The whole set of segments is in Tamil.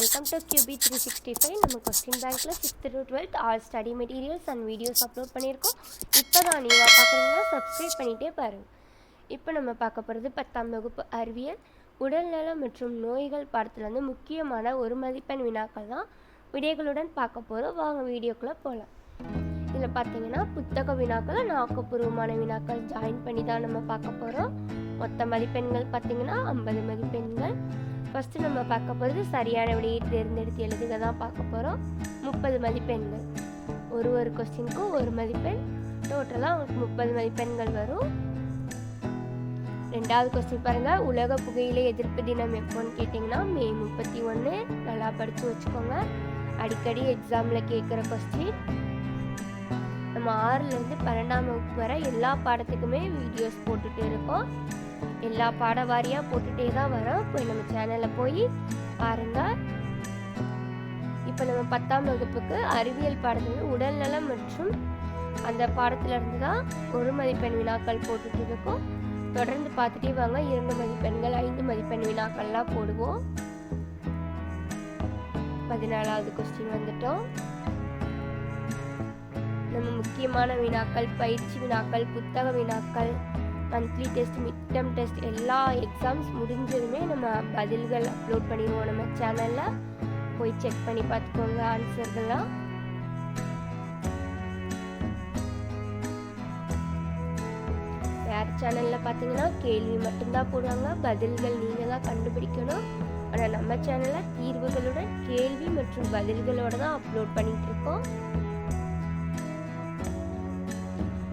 Welcome to QB three sixty five நம்ம கொஸ்டின் பேங்க்கில் sixth to twelfth all study materials and videos upload பண்ணியிருக்கோம். இப்போ தான் நீங்கள் பார்க்குறீங்கன்னா சப்ஸ்கிரைப் பண்ணிகிட்டே பாருங்கள் இப்போ நம்ம பார்க்க போகிறது பத்தாம் வகுப்பு அறிவியல். உடல்நலம் மற்றும் நோய்கள் பாடத்துலேருந்து முக்கியமான ஒரு மதிப்பெண் வினாக்கள் தான். விடைகளுடன் பார்க்க போகிறோம் வாங்க வீடியோக்குள்ளே போகலாம் இதில் பார்த்தீங்கன்னா புத்தக வினாக்களை ஆக்கப்பூர்வமான வினாக்கள். ஜாயின் பண்ணி தான் நம்ம பார்க்க போகிறோம் மொத்த மதிப்பெண்கள் பார்த்தீங்கன்னா ஐம்பது மதிப்பெண்கள். ஃபஸ்ட்டு நம்ம பார்க்க போகிறது சரியான விடையை தேர்ந்தெடுத்து எழுதுக தான் பார்க்க போகிறோம் முப்பது மதிப்பெண்கள். ஒரு ஒரு கொஸ்டினுக்கும் ஒரு மதிப்பெண். டோட்டலாக உங்களுக்கு முப்பது மதிப்பெண்கள் வரும். ரெண்டாவது கொஸ்டின் பாருங்கள் உலக புகையிலை எதிர்ப்பு தினம் எப்போன்னு கேட்டிங்கன்னா மே முப்பத்தி ஒன்று நல்லா படித்து வச்சுக்கோங்க. அடிக்கடி எக்ஸாமில் கேட்குற கொஸ்டின் நம்ம ஆறுலேருந்து பன்னெண்டாம் வகுப்பு வரை எல்லா பாடத்துக்குமே வீடியோஸ் போட்டுகிட்டே இருக்கோம். எல்லா பாட வாரியாக போட்டுகிட்டே தான் வரோம். போய் நம்ம சேனலில் போய் பாருங்கள் இப்போ நம்ம பத்தாம் வகுப்புக்கு அறிவியல் பாடத்தில் உடல்நலம் மற்றும் அந்த பாடத்திலிருந்து தான் ஒரு மதிப்பெண் வினாக்கள் போட்டுட்டு இருக்கோம். தொடர்ந்து பார்த்துட்டே வாங்க. இரண்டு மதிப்பெண்கள் ஐந்து மதிப்பெண் வினாக்கள்லாம் போடுவோம். பதினாலாவது கொஸ்டின் வந்துட்டோம். நம்ம முக்கியமான வினாக்கள் பயிற்சி வினாக்கள் புத்தக வினாக்கள் மந்த்லி டெஸ்ட் மிட்டம் டெஸ்ட் எல்லா எக்ஸாம்ஸ் முடிஞ்சதுமே நம்ம பதில்கள் அப்லோட் பண்ணிடுவோம். நம்ம சேனலில் போய் செக் பண்ணி பார்த்துக்கோங்க ஆன்சர்கள்லாம் வேறு சேனலில் பார்த்தீங்கன்னா கேள்வி மட்டும்தான் போடுவாங்க பதில்கள் நீங்கள் தான் கண்டுபிடிக்கணும். ஆனால் நம்ம சேனலில் தீர்வுகளுடன் கேள்வி மற்றும் பதில்களோடு தான் அப்லோட் பண்ணிகிட்ருக்கோம் இருக்கோம்.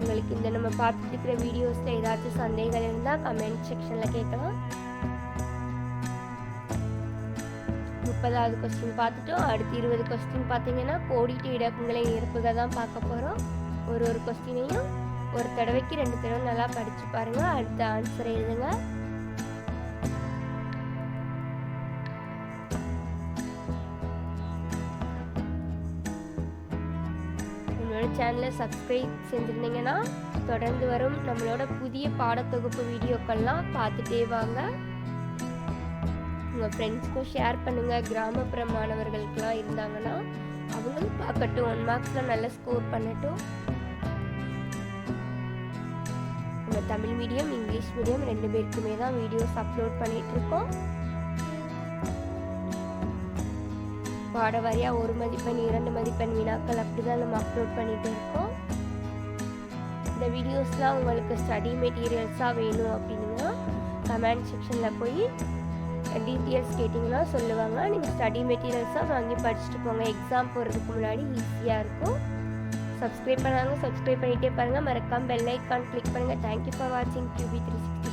உங்களுக்கு இந்த நம்ம பார்த்துட்டு இருக்கிற வீடியோஸில் ஏதாச்சும் சந்தேகம் இருந்தால் கமெண்ட் செக்ஷனில் கேட்கலாம். முப்பதாவது கொஸ்டின் பார்த்துட்டோம். அடுத்து இருபது கொஸ்டின் பார்த்தீங்கன்னா கோடிட்டு இடங்களை இருப்புக தான் பார்க்க போகிறோம் ஒரு ஒரு கொஸ்டினையும் ஒரு தடவைக்கு ரெண்டு தடவை நல்லா படித்து பாருங்கள் அடுத்த ஆன்சரை எழுதுங்க. நம்மளோட சேனலை சப்ஸ்கிரைப் செஞ்சுருந்தீங்கன்னா தொடர்ந்து வரும் நம்மளோட புதிய பாடத்தொகுப்பு வீடியோக்கள்லாம் பார்த்துட்டே வாங்க. உங்கள் ஃப்ரெண்ட்ஸ்க்கும் ஷேர் பண்ணுங்கள் கிராமப்புற மாணவர்களுக்கெல்லாம் இருந்தாங்கன்னா அவங்களும் பார்க்கட்டும். ஒன் மார்க்ஸில் நல்லா ஸ்கோர் பண்ணட்டும். நம்ம தமிழ் மீடியம் இங்கிலீஷ் மீடியம் ரெண்டு பேருக்குமே தான் வீடியோஸ் அப்லோட் பண்ணிட்டு பாட வாரியாக ஒரு மதிப்பெண் இரண்டு மதிப்பெண் வினாக்கள் அப்படி தான் நம்ம அப்லோட் பண்ணிட்டு இருக்கோம். இந்த வீடியோஸ்லாம் உங்களுக்கு ஸ்டடி மெட்டீரியல்ஸாக வேணும் அப்படின்னா கமெண்ட் செக்ஷனில் போய் டீட்டெயில்ஸ் கேட்டிங்கன்னா சொல்லுவாங்க. நீங்கள் ஸ்டடி மெட்டீரியல்ஸாக வாங்கி படிச்சுட்டு போங்க. எக்ஸாம் போகிறதுக்கு முன்னாடி ஈஸியாக இருக்கும். சப்ஸ்கிரைப் பண்ணாங்க சப்ஸ்கிரைப் பண்ணிகிட்டே பாருங்கள் மறக்காமல் பெல் ஐக்கான் கிளிக் பண்ணுங்கள் தேங்க்யூ ஃபார் வாட்சிங் கியூபி த்ரீ சிக்ஸ்டி